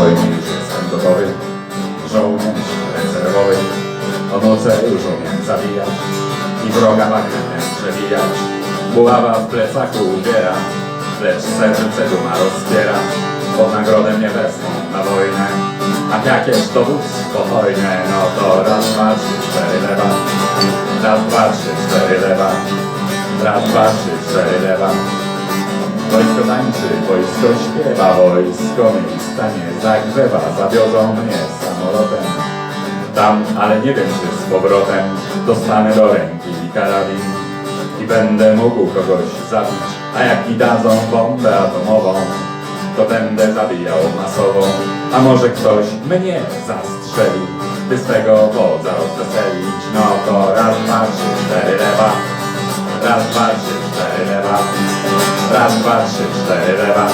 Królowej Jestem gotowy, żołnierz rezerwowy. O noce żołnierz zabija I wroga magnetem przebija. Buława w plecaku ubiera Lecz serce duma rozpiera Pod nagrodę mnie wezmą na wojnę. A jakież dowództwo hojne No to raz, dwa, trzy, cztery, lewa. Raz, dwa, trzy, cztery, lewa. Raz, dwa, trzy, cztery, lewa. Wojsko tańczy, wojsko śpiewa, wojsko mi stanie zagrzewa, zawiozą mnie samolotem. Tam, ale nie wiem czy z powrotem, dostanę do ręki karabin i będę mógł kogoś zabić, a jak mi dadzą bombę atomową, to będę zabijał masowo, a może ktoś mnie zastrzeli, by swego wodza rozweselić, no to raz, dwa, trzy, cztery lewa, raz, dwa, trzy, cztery lewa, raz, dwa, trzy, cztery lewa.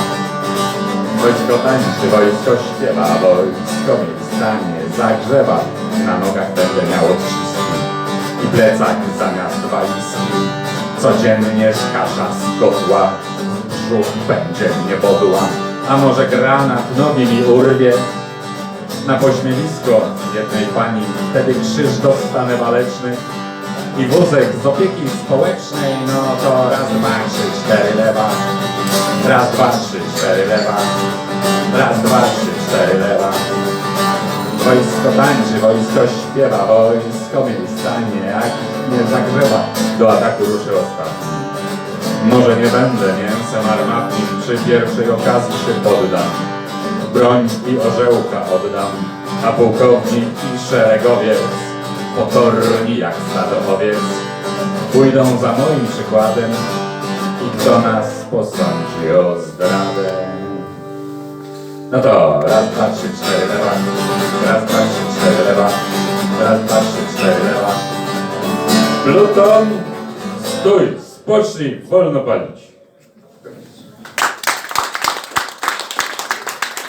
Wojsko tańczy, wojsko śpiewa, wojsko mi stanie zagrzewa. Na nogach będę miał odciski i plecak zamiast walizki. Codziennie kasza z kotła, brzuch będzie mnie bodła. A może granat nogi mi urwie? Na pośmiewisko jednej pani wtedy krzyż dostanę waleczny i wózek z opieki społecznej, no to raz, dwa, trzy, cztery lewa. Raz, dwa, trzy, cztery lewa. Raz, dwa, trzy, cztery lewa. Wojsko tańczy, wojsko śpiewa, wojsko mi stanie, jak nie zagrzewa. Do ataku ruszy ostatni. Może nie będę mięsem armatnim, przy pierwszej okazji się poddam. Broń i orzełka oddam, a pułkownik i szeregowiec pokorni jak stado owiec pójdą za moim przykładem i kto nas posądzi o zdradę. No to raz, dwa, trzy, cztery lewa, raz, dwa, trzy, cztery lewa, raz, dwa, trzy, cztery lewa. Pluton, stój, spocznij, wolno palić.